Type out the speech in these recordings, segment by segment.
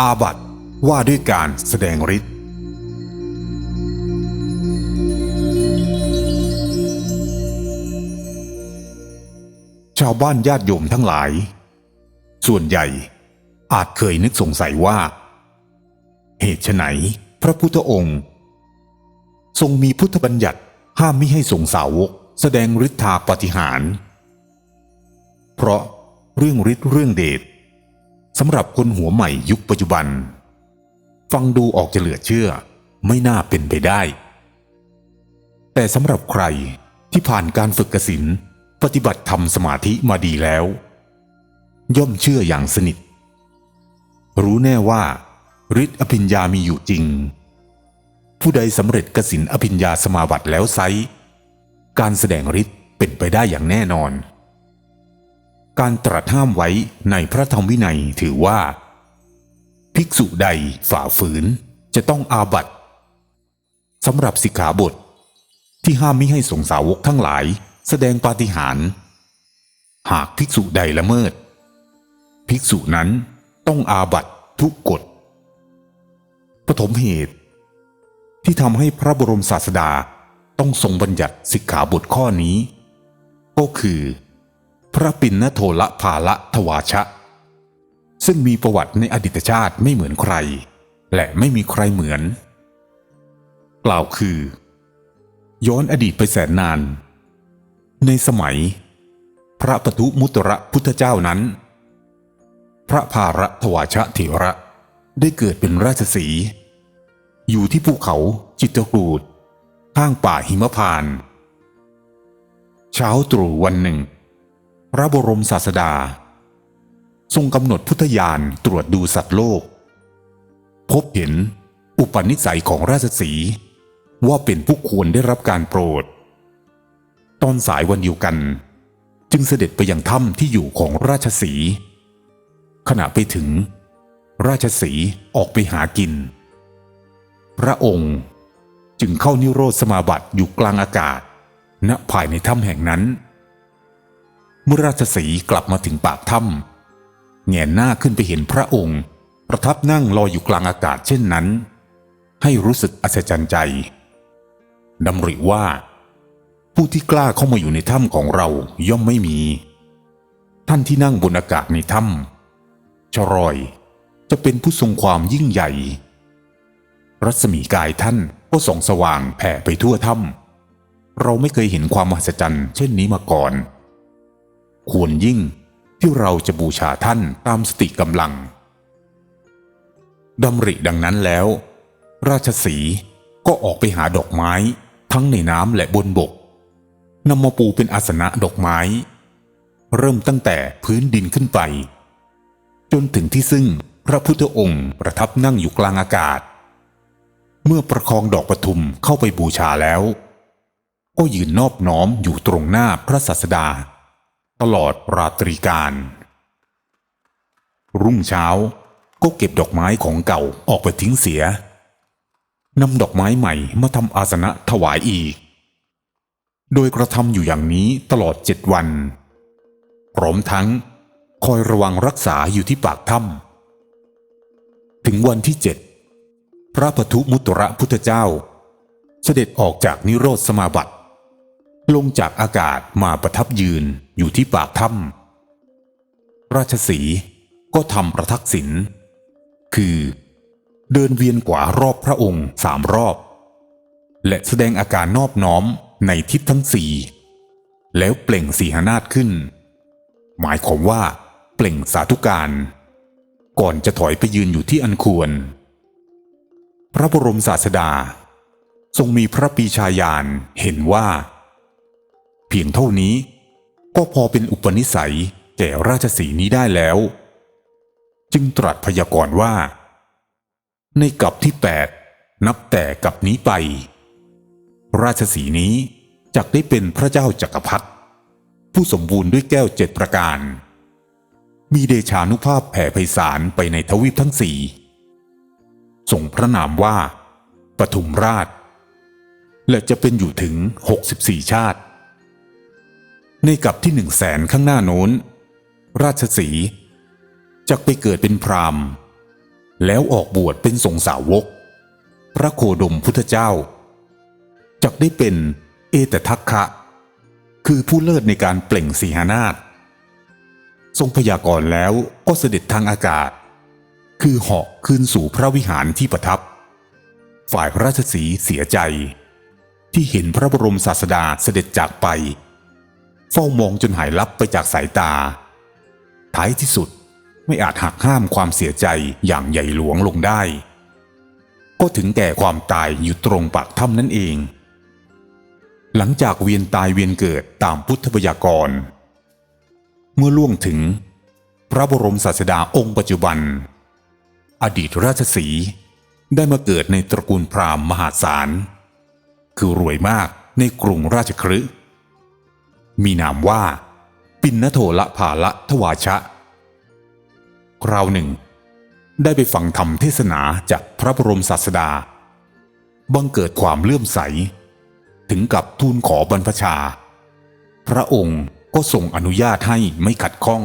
อาบัตว่าด้วยการแสดงฤทธิ์ชาวบ้านญาติโยมทั้งหลาย ส่วนใหญ่อาจเคยนึกสงสัยว่า เหตุไฉนพระพุทธองค์ ทรงมีพุทธบัญญัติห้ามไม่ให้สงสาวกแสดงฤทธาปฏิหาร เพราะเรื่องฤทธิ์เรื่องเดช สำหรับคนหัวใหม่ยุคปัจจุบัน ฟังดูออกจะเหลือเชื่อ ไม่น่าเป็นไปได้ แต่สำหรับใครที่ผ่านการฝึกกสินปฏิบัติธรรมสมาธิมาดีแล้ว ย่อมเชื่ออย่างสนิท รู้แน่ว่าฤทธิ์อภิญญามีอยู่จริง ผู้ใดสำเร็จกสินอภิญญาสมาบัติแล้วไซการแสดงฤทธิ์เป็นไปได้อย่างแน่นอน การตรัสห้ามไว้ในพระธรรมวินัยถือว่า ภิกษุใดฝ่าฝืนจะต้องอาบัติสำหรับสิกขาบท ที่ห้ามมิให้สงสาวกทั้งหลายแสดงปาฏิหาริย์หากภิกษุใดละเมิด ภิกษุนั้นต้องอาบัตทุกกฎปฐมเหตุ ที่ทำให้พระบรมศาสดาต้องทรงบัญญัติสิกขาบทข้อนี้ ก็คือ พระปิณณโทละภาละทวาชะ ซึ่งมีประวัติในอดีตชาติไม่เหมือนใคร และไม่มีใครเหมือน กล่าวคือ ย้อนอดีตไปแสนนาน ในสมัย พระปทุมุตระพุทธเจ้านั้น พระภาระทวาชะเถระได้เกิดเป็นราชสี อยู่ที่ภูเขาจิตรกูดข้างป่าหิมพาน เช้าตรู่วันหนึ่ง พระบรมศาสดา ทรงกำหนดพุทธญาณตรวจดูสัตว์โลก พบเห็นอุปนิสัยของราชสีว่าเป็นผู้ควรได้รับการโปรด ตอนสายวันเดียวกัน จึงเสด็จไปยังถ้ำที่อยู่ของราชสี ขณะไปถึง ราชสีออกไปหากิน พระองค์จึงเข้านิโรธสมาบัติอยู่กลางอากาศ ณภายในถ้ำแห่งนั้น เมื่อราชสีกลับมาถึงปากถ้ำแงนหน้าขึ้นไปเห็นพระองค์ ประทับนั่งลอยอยู่กลางอากาศเช่นนั้น ให้รู้สึกอัศจรรย์ใจดำริว่า ผู้ที่กล้าเข้ามาอยู่ในถ้ำของเราย่อมไม่มี ท่านที่นั่งบนอากาศในถ้ำชรอยจะเป็นผู้ทรงความยิ่งใหญ่ รัศมีกายท่านก็ส่องสว่างแผ่ไปทั่วถ้ำเราไม่เคยเห็นความมหัศจรรย์เช่นนี้มาก่อน ควรยิ่งที่เราจะบูชาท่านตามสติกำลังดำริดังนั้นแล้ว ราชสีก็ออกไปหาดอกไม้ทั้งในน้ำและบนบกนำมาปูเป็นอาสนะดอกไม้ เริ่มตั้งแต่พื้นดินขึ้นไป จนถึงที่ซึ่งพระพุทธองค์ประทับนั่งอยู่กลางอากาศ เมื่อประคองดอกปทุมเข้าไปบูชาแล้ว ก็ยืนนอบน้อมอยู่ตรงหน้าพระศาสดา ตลอดราตรีการ รุ่งเช้าก็เก็บดอกไม้ของเก่าออกไปทิ้งเสียนำดอกไม้ใหม่มาทำอาสนะถวายอีก โดยกระทำอยู่อย่างนี้ตลอดเจ็ดวัน พร้อมทั้งคอยระวังรักษาอยู่ที่ปากถ้ำถึงวันที่เจ็ดพระปทุมุตระพุทธเจ้า เสด็จออกจากนิโรธสมาบัติ ลงจากอากาศมาประทับยืนอยู่ที่ปากถ้ำราชสีห์ก็ทำประทักษิณคือ เดินเวียนกว่ารอบพระองค์สามรอบ และแสดงอาการนอบน้อมในทิศทั้งสี่แล้วเปล่งสีหนาฏขึ้น หมายความว่า เปล่งสาธุการ ก่อนจะถอยไปยืนอยู่ที่อันควร พระบรมศาสดา ทรงมีพระปีชาญาณเห็นว่า เพียงเท่านี้ ก็พอเป็นอุปนิสัยแก่ราชสีนี้ได้แล้ว จึงตรัสพยากรณ์ว่า ในกับที่แปดนับแต่กับนี้ไป ราชสีนี้จักได้เป็นพระเจ้าจักรพรรดิผู้สมบูรณ์ด้วยแก้วเจ็ดประการ มีเดชานุภาพแผ่ไพศาลไปในทวีปทั้งสี่ส่งพระนามว่าปทุมราช และจะเป็นอยู่ถึง 64 ชาติ ในกับที่หนึ่งแสนข้างหน้าโน้น ราชสีจักไปเกิดเป็นพราหมณ์แล้วออกบวชเป็นสงสาวก พระโคดมพุทธเจ้า จักได้เป็นเอตทัคคะ คือผู้เลิศในการเปล่งสีหานาฏทรงพยากรณ์แล้วก็เสด็จทางอากาศ คือเหาะขึ้นสู่พระวิหารที่ประทับ ฝ่ายพระราชสีเสียใจ ที่เห็นพระบรมศาสดาเสด็จจากไป เฝ้ามองจนหายลับไปจากสายตา ท้ายที่สุดไม่อาจหักห้ามความเสียใจอย่างใหญ่หลวงลงได้ ก็ถึงแก่ความตายอยู่ตรงปากถ้ำนั่นเอง หลังจากเวียนตายเวียนเกิดตามพุทธพยากรณ์เมื่อล่วงถึง พระบรมศาสดาองค์ปัจจุบัน อดีตราชสีได้มาเกิดในตระกูลพราหมณ์มหาศาล คือรวยมากในกรุงราชคฤห์ มีนามว่า ปินนโทละภาละทวาชะ คราวหนึ่ง ได้ไปฟังธรรมเทศนาจากพระบรมศาสดา บังเกิดความเลื่อมใส ถึงกับทูลขอบรรพชา พระองค์ก็ทรงอนุญาตให้ไม่ขัดข้อง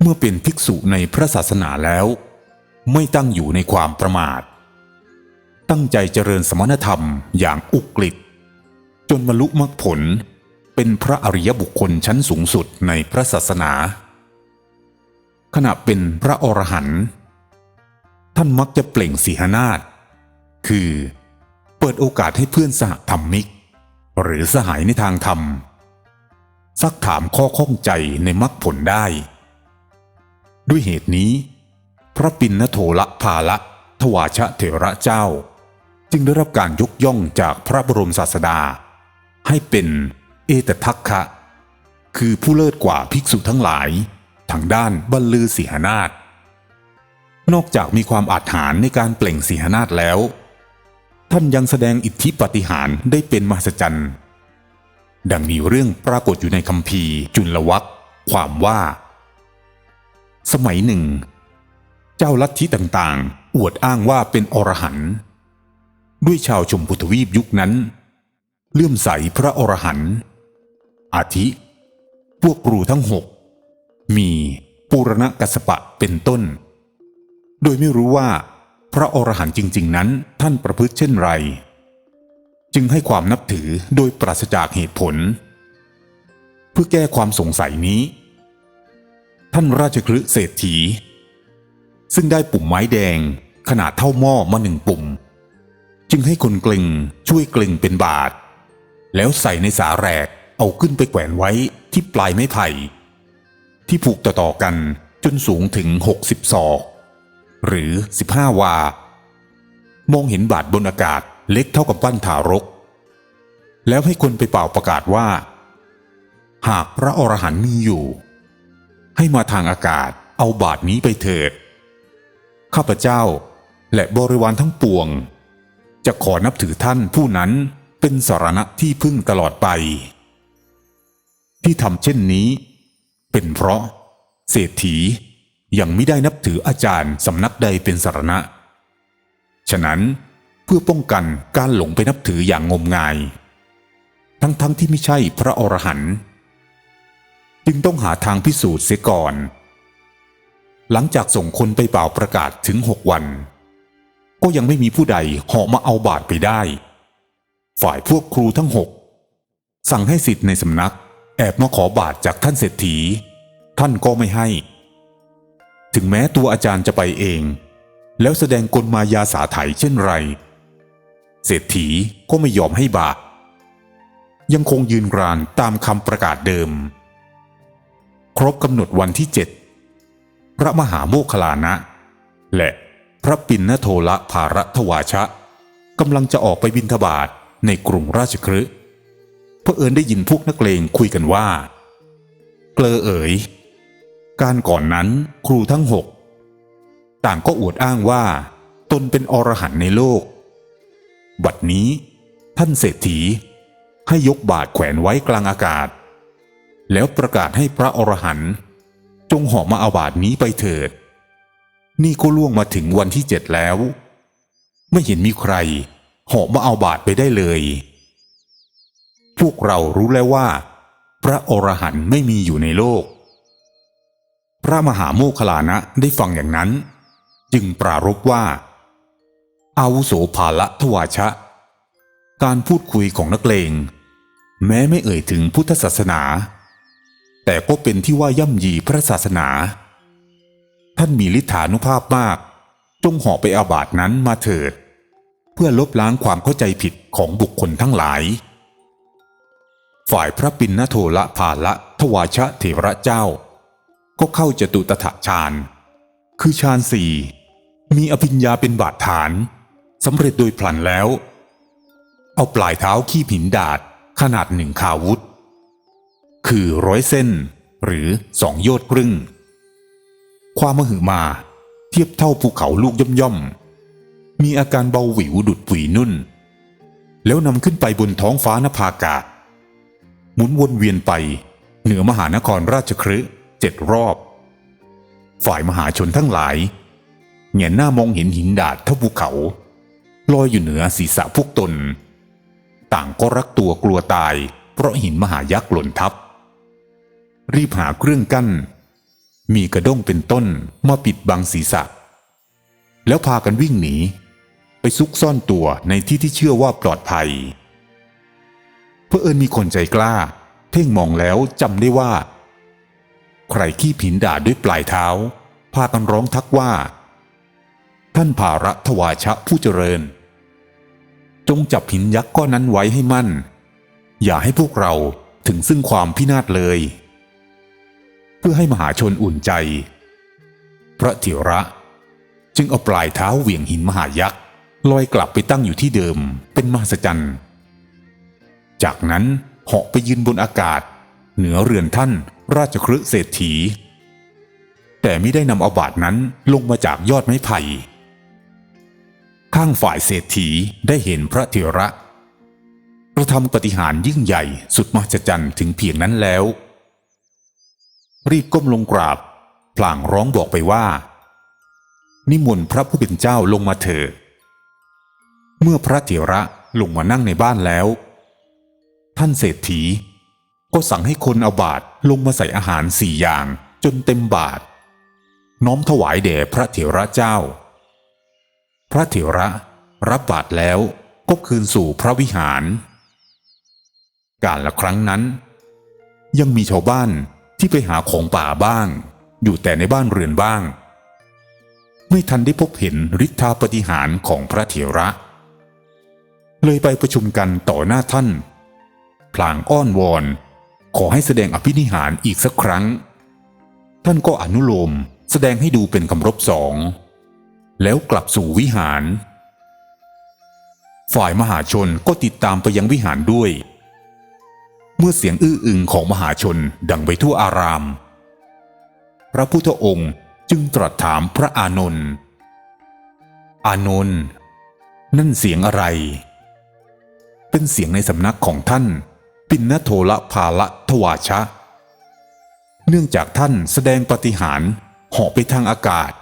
เมื่อเป็นภิกษุในพระศาสนาแล้ว ไม่ตั้งอยู่ในความประมาท ตั้งใจเจริญสมณธรรมอย่างอุกฤษจนบรรลุมรรคผล เป็นพระอริยบุคคลชั้นสูงสุดในพระศาสนา ขณะเป็นพระอรหันต์ท่านมักจะเปล่งสีหนาฏคือ เปิดโอกาสให้เพื่อนสหธรรมิก หรือสหายในทางธรรม ซักถามข้อข้องใจในมรรคผลได้ ด้วยเหตุนี้ พระปิณณโทละภาละทวาชะเถระเจ้า จึงได้รับการยกย่องจากพระบรมศาสดา ให้เป็น เอตทัคคะ คือผู้เลิศกว่าภิกษุทั้งหลาย ทางด้านบรรลือสีหนาฏนอกจากมีความอาจหารในการเปล่งสีหนาฏแล้ว ท่านยังแสดงอิทธิปฏิหารได้เป็นมหัศจรรย์ดังมีเรื่องปรากฏอยู่ในคัมภีร์จุลวัคความว่า สมัยหนึ่ง เจ้าลัทธิต่างๆ อวดอ้างว่าเป็นอรหันต์ด้วยชาวชมพูทวีปยุคนั้น เลื่อมใสพระอรหันต์ อาทิ พวกครูทั้งหกมีปุรณกัสปะเป็นต้น โดยไม่รู้ว่า พระอรหันต์จริง ๆ นั้นท่านประพฤติเช่นไร จึงให้ความนับถือโดยปราศจากเหตุผล เพื่อแก้ความสงสัยนี้ ท่านราชคลึเศรษฐี ซึ่งได้ปุ่มไม้แดงขนาดเท่าหม้อมาหนึ่งปุ่ม จึงให้คนกลึงช่วยกลึงเป็นบาท แล้วใส่ในสาแรก เอาขึ้นไปแขวนไว้ที่ปลายไม้ไผ่ ที่ผูกต่อๆกันจนสูงถึง 60ศอกหรือ 15 วา มองเห็นบาทบนอากาศเล็กเท่ากับปั้นทารก แล้วให้คนไปเป่าประกาศว่า หากพระอรหันต์มีอยู่ ให้มาทางอากาศเอาบาทนี้ไปเถิด ข้าพเจ้าและบริวารทั้งปวง จะขอนับถือท่านผู้นั้นเป็นสารณะที่พึ่งตลอดไป ที่ทำเช่นนี้ เป็นเพราะ เศรษฐียังไม่ได้นับถืออาจารย์สำนักใดเป็นสารณะ ฉะนั้นเพื่อป้องกันการหลงไปนับถืออย่างงมงาย ทั้งๆทที่ไม่ใช่พระอรหันต์จึงต้องหาทางพิสูจน์เสียก่อน หลังจากส่งคนไปเป่าประกาศถึงหกวัน ก็ยังไม่มีผู้ใดเหาะมาเอาบาทไปได้ ฝ่ายพวกครูทั้งหกสั่งให้สิทธิ์ในสำนัก แอบมาขอบาทจากท่านเศรษฐี ท่านก็ไม่ให้ ถึงแม้ตัวอาจารย์จะไปเอง แล้วแสดงกลมายาสาไถเช่นไร เศรษฐีก็ไม่ยอมให้บาท ยังคงยืนกรานตามคำประกาศเดิม ครบกำหนดวันที่เจ็ดพระมหาโมคลานะ และพระปิณณโทละภารัทวาชะกำลังจะออกไปบินทบาทในกรุงราชคฤห์ เพอเอิญได้ยินพวกนักเลงคุยกันว่าเกลอเอ๋ยการก่อนนั้นครูทั้งหกต่างก็อวดอ้างว่า ตนเป็นอรหันต์ในโลก บัดนี้ท่านเศรษฐีให้ยกบาทแขวนไว้กลางอากาศ แล้วประกาศให้พระอรหันต์จงหาะมาเอาบาทนี้ไปเถิด นี่ก็ล่วงมาถึงวันที่เจ็ดแล้ว ไม่เห็นมีใครหาะมาเอาบาทไปได้เลย พวกเรารู้แล้วว่า พระอรหันต์ไม่มีอยู่ในโลก พระมหาโมคคลานะได้ฟังอย่างนั้น จึงปรารภว่า อาวุโสภาละทวาชะ การพูดคุยของนักเลง แม้ไม่เอ่ยถึงพุทธศาสนา แต่ก็เป็นที่ว่าย่ำยีพระศาสนา ท่านมีฤทธานุภาพมาก จงหาะไปอาบาทนั้นมาเถิด เพื่อลบล้างความเข้าใจผิดของบุคคลทั้งหลาย ฝ่ายพระปิณณโทละภาละทวาชะเถระเจ้า ก็เข้าจตุตถฌาน คือฌานสี่มีอภิญญาเป็นบาดฐานสำเร็จโดยพลันแล้ว เอาปลายเท้าขี้หินดาดขนาดหนึ่งคาวุธ คือร้อยเส้นหรือสองโยชน์ครึ่ง ความมหึมาเทียบเท่าภูเขาลูกย่อมย่อมๆมีอาการเบาหวิวดุดปุยนุ่น แล้วนำขึ้นไปบนท้องฟ้านภากาศ หมุนวนเวียนไป เหนือมหานครราชคฤห์เจ็ดรอบ ฝ่ายมหาชนทั้งหลายเหงนหน้ามองเห็นหินดาดเท่าภูเขาลอยอยู่เหนือศีรษะพวกตน ต่างก็รักตัวกลัวตาย เพราะหินมหายักษ์หล่นทับ รีบหาเครื่องกั้น มีกระด้งเป็นต้นมาปิดบังศีรษะ แล้วพากันวิ่งหนี ไปซุกซ่อนตัวในที่ที่เชื่อว่าปลอดภัย เพื่อเอิญมีคนใจกล้า เพ่งมองแล้วจำได้ว่า ใครขี้ผินด่าด้วยปลายเท้า พากันร้องทักว่า ท่านภาระทวาชะผู้เจริญ จงจับหินยักษ์ก้อนนั้นไว้ให้มั่น อย่าให้พวกเราถึงซึ่งความพินาศเลย เพื่อให้มหาชนอุ่นใจ พระเถระจึงเอาปลายเท้าเหวี่ยงหินมหายักษ์ลอยกลับไปตั้งอยู่ที่เดิมเป็นมหัศจรรย์ จากนั้นเหาะไปยืนบนอากาศ เหนือเรือนท่านราชคฤห์เศรษฐี แต่ไม่ได้นำอาบาทนั้นลงมาจากยอดไม้ไผ่ ข้างฝ่ายเศรษฐีได้เห็นพระเถระกระทำปฏิหารย์ยิ่งใหญ่สุดมหัศจรรย์ถึงเพียงนั้นแล้ว รีบก้มลงกราบพลางร้องบอกไปว่า นิมนต์พระผู้เป็นเจ้าลงมาเถิดเมื่อพระเถระลงมานั่งในบ้านแล้ว ท่านเศรษฐี ก็สั่งให้คนเอาบาตรลงมาใส่อาหารสี่อย่างจนเต็มบาตรน้อมถวายแด่พระเถระเจ้า พระเถระรับบาตรแล้วก็คืนสู่พระวิหาร การละครั้งนั้น ยังมีชาวบ้านที่ไปหาของป่าบ้าง อยู่แต่ในบ้านเรือนบ้าง ไม่ทันได้พบเห็นฤทธาปฏิหารของพระเถระ เลยไปประชุมกันต่อหน้าท่าน พลางอ้อนวอน ขอให้แสดงอภินิหารอีกสักครั้ง ท่านก็อนุโลมแสดงให้ดูเป็นคำรบสอง แล้วกลับสู่วิหาร ฝ่ายมหาชนก็ติดตามไปยังวิหารด้วย เมื่อเสียงอื้ออึงของมหาชนดังไปทั่วอาราม พระพุทธองค์จึงตรัสถามพระอานนท์อานนท์นั่นเสียงอะไร เป็นเสียงในสำนักของท่าน ปิณณโทละภาละทวาชะ เนื่องจากท่านแสดงปฏิหารเหาะไปทางอากาศ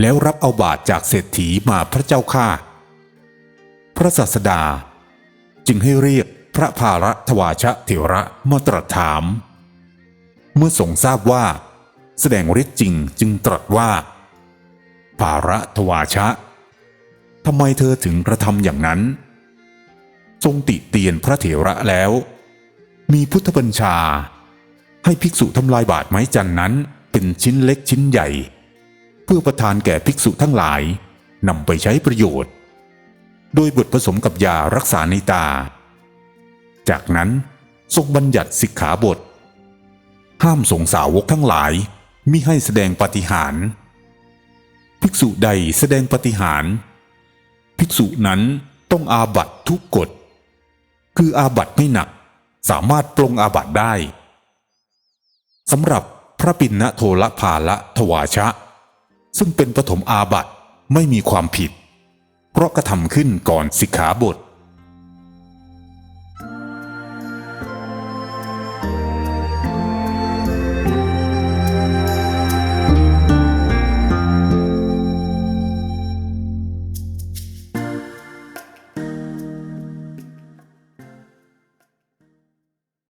แล้วรับเอาบาตรจากเศรษฐีมาพระเจ้าข้าพระศาสดา จึงให้เรียกพระภาระทวาชะเถระมาตรัสถาม เมื่อทรงทราบว่า แสดงฤทธิ์จริงจึงตรัสว่า ภาระทวาชะทำไมเธอถึงกระทำอย่างนั้น ทรงติเตียนพระเถระแล้ว มีพุทธบัญชา ให้ภิกษุทำลายบาทไม้จันนั้นเป็นชิ้นเล็กชิ้นใหญ่ เพื่อประทานแก่ภิกษุทั้งหลายนำไปใช้ประโยชน์ โดยบทผสมกับยารักษาในตา จากนั้นทรงบัญญัติสิกขาบท ห้ามสงสาวกทั้งหลายมิให้แสดงปฏิหาร ภิกษุใดแสดงปฏิหาร ภิกษุนั้นต้องอาบัตทุกกฎ คืออาบัตไม่หนัก สามารถปรงอาบัตได้สำหรับพระปิณโทละภาละทวาชะ ซึ่งเป็นปฐมอาบัตไม่มีความผิด เพราะกระทำขึ้นก่อนสิกขาบท